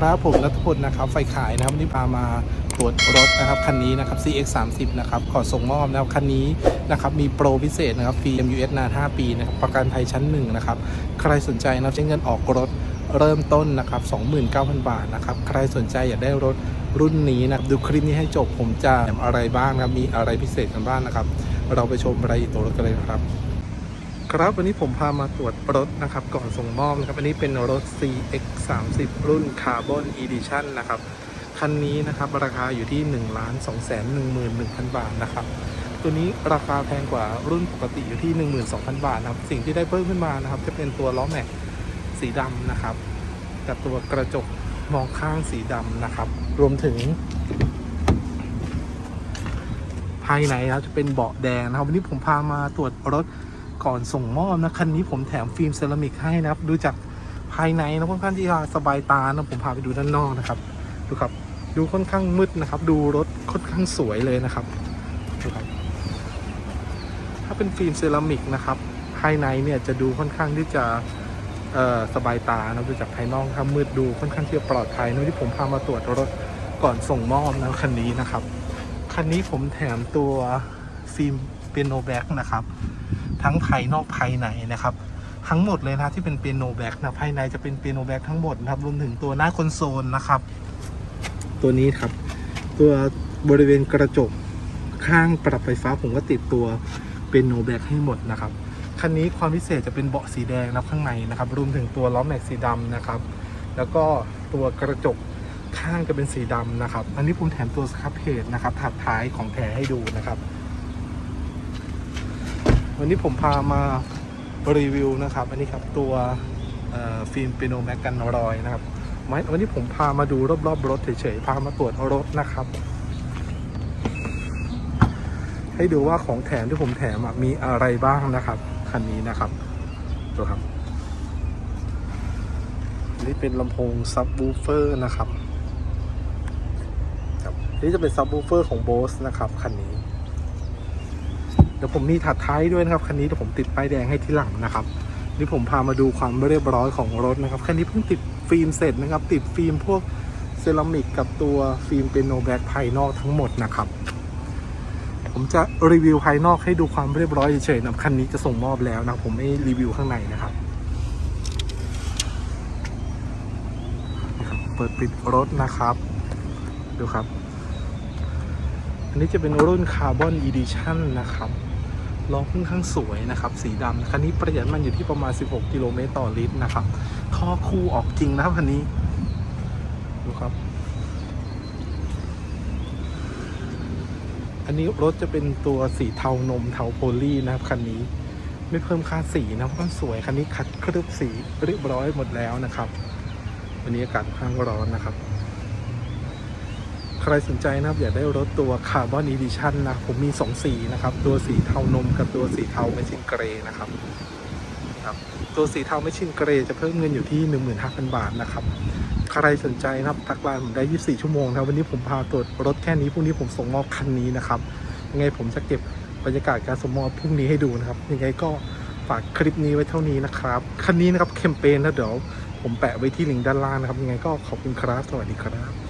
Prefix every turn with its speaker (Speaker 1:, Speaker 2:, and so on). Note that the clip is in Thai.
Speaker 1: ครับผมรัฐพลนะครับไฟขายนะครับวันนี่พามาตรวจรถนะครับคันนี้นะครับ CX 3 0นะครับขอส่งมอบนะครับคันนี้นะครับมีโปรพิเศษนะครับฟรี MUS นาน5ปีนะครับประกันภัยชั้น1นะครับใครสนใจนะครับใช้เงินออกรถเริ่มต้นนะครับ 29,000 บาทนะครับใครสนใจอยากได้รถรุ่นนี้นะครับดูคลิปนี้ให้จบผมจะแถมอะไรบ้างนะครับมีอะไรพิเศษกันบ้างนะครับ เราไปชมรายละเอียดตัวรถกันเลยนะครับ ครับวันนี้ผมพามาตรวจรถนะครับ ก่อนส่งมอบนะครับ อันนี้เป็นรถ CX 3 0รุ่น Carbon Edition นะครับ คันนี้นะครับ ราคาอยู่ที่1 2 1 1 0 0 0 บาทนะครับ ตัวนี้ราคาแพงกว่ารุ่นปกติอยู่ที่ 12,000 บาทนะครับ สิ่งที่ได้เพิ่มขึ้นมานะครับ จะเป็นตัวล้อแม็กสีดำนะครับ กับตัวกระจกมองข้างสีดำนะครับ รวมถึงภายในนะครับจะเป็นเบาะแดงนะครับวันนี้ผมพามาตรวจรถ ก่อนส่งมอบนะคันนี้ผมแถมฟิล์มเซรามิกให้นะครับ ดูจากภายในนะค่อนข้างที่จะสบายตานะผมพาไปดูด้านนอกนะครับ ดูครับ ดูค่อนข้างมืดนะครับ ดูรถค่อนข้างสวยเลยนะครับดูครับ ถ้าเป็นฟิล์มเซรามิกนะครับ ภายในเนี่ยจะดูค่อนข้างที่จะเอ่อสบายตานะดูจากภายนอกครับมืดดูค่อนข้างที่จะปลอดภัยนะที่ผมพามาตรวจรถก่อนส่งมอบนะคันนี้นะครับ คันนี้ผมแถมตัวฟิล์มเปียโนแบ็กนะครับ ทั้งภายนอกภายในนะครับ ทั้งหมดเลยนะที่เป็นเปียโนแบ็กนะภายในจะเป็นเปียโนแบ็กทั้งหมดนะครับรวมถึงตัวหน้าคอนโซลนะครับ ตัวนี้ครับ ตัวบริเวณกระจกข้างปรับไฟฟ้าผมก็ติดตัวเปียโนแบ็กให้หมดนะครับคันนี้ความพิเศษจะเป็นเบาะสีแดงนะข้างในนะครับรวมถึงตัวล้อแม็กสีดำนะครับ แล้วก็ตัวกระจกข้างจะเป็นสีดำนะครับ อันนี้ผมแถมตัวสครับเพจนะครับถัดท้ายของแถให้ดูนะครับ วันนี้ผมพามารีวิวนะครับ อันนี้ครับตัวฟิล์มเปีโนแม็กกันรอยนะครับวันนี้ผมพามาดูรอบๆรถเฉยๆ พามาตรวจรถนะครับ ให้ดูว่าของแถมที่ผมแถมมีอะไรบ้างนะครับคันนี้นะครับดูครับ นี่เป็นลำโพงซับวูเฟอร์นะครับครับนี่จะเป็นซับ w ูเฟอร์ของ Bose นะครับคันนี้ เดี๋ยวผมมีถัดท้ายด้วยนะครับคันนี้เดี๋ยวผมติดป้ายแดงให้ที่หลังนะครับนี่ผมพามาดูความเรียบร้อยของรถนะครับคันนี้เพิ่งติดฟิล์มเสร็จนะครับ ติดฟิล์มพวกเซรามิกกับตัวฟิล์มเป็นโนแบ็กภายนอกทั้งหมดนะครับ ผมจะรีวิวภายนอกให้ดูความเรียบร้อยเฉยๆนะคันนี้จะส่งมอบแล้วนะผมไม่รีวิวข้างในนะครับนะครับเปิดปิดรถนะครับ ดูครับ อันนี้จะเป็นรุ่นคาร์บอนอีดิชันนะครับ ล้อค่อนข้างสวยนะครับสีดำคันนี้ประหยัดมันอยู่ที่ประมาณ 16 กิโลเมตรต่อลิตรนะครับท่อคู่ออกจริงนะครับคันนี้ดูครับ อันนี้รถจะเป็นตัวสีเทานมเทาโพลีนะครับคันนี้ไม่เพิ่มค่าสีนะครับก็สวยคันนี้ขัดคลือบสีเรียบร้อยหมดแล้วนะครับ วันนี้อากาศค่อนข้างร้อนนะครับ ใครสนใจนะครับอยากได้รถตัวคาร์บอนอีดิชันนะ ผมมี 2 สีนะครับ ตัวสีเทานมกับตัวสีเทาไม่ชินเกรย์นะครับครับ ตัวสีเทาไม่ชินเกรย์จะเพิ่มเงินอยู่ที่ 15,000 บาทนะครับ ใครสนใจนะครับทักไลน์ผมได้ 24 ชั่วโมงนะครับวันนี้ผมพาตรวจรถแค่นี้พรุ่งนี้ผมส่งมอบคันนี้นะครับยังไงผมจะเก็บบรรยากาศการส่งมอบพรุ่งนี้ให้ดูนะครับยังไงก็ฝากคลิปนี้ไว้เท่านี้นะครับคันนี้นะครับแคมเปญนะเดี๋ยวผมแปะไว้ที่ลิงก์ด้านล่างนะครับยังไงก็ขอบคุณครับสวัสดีครับ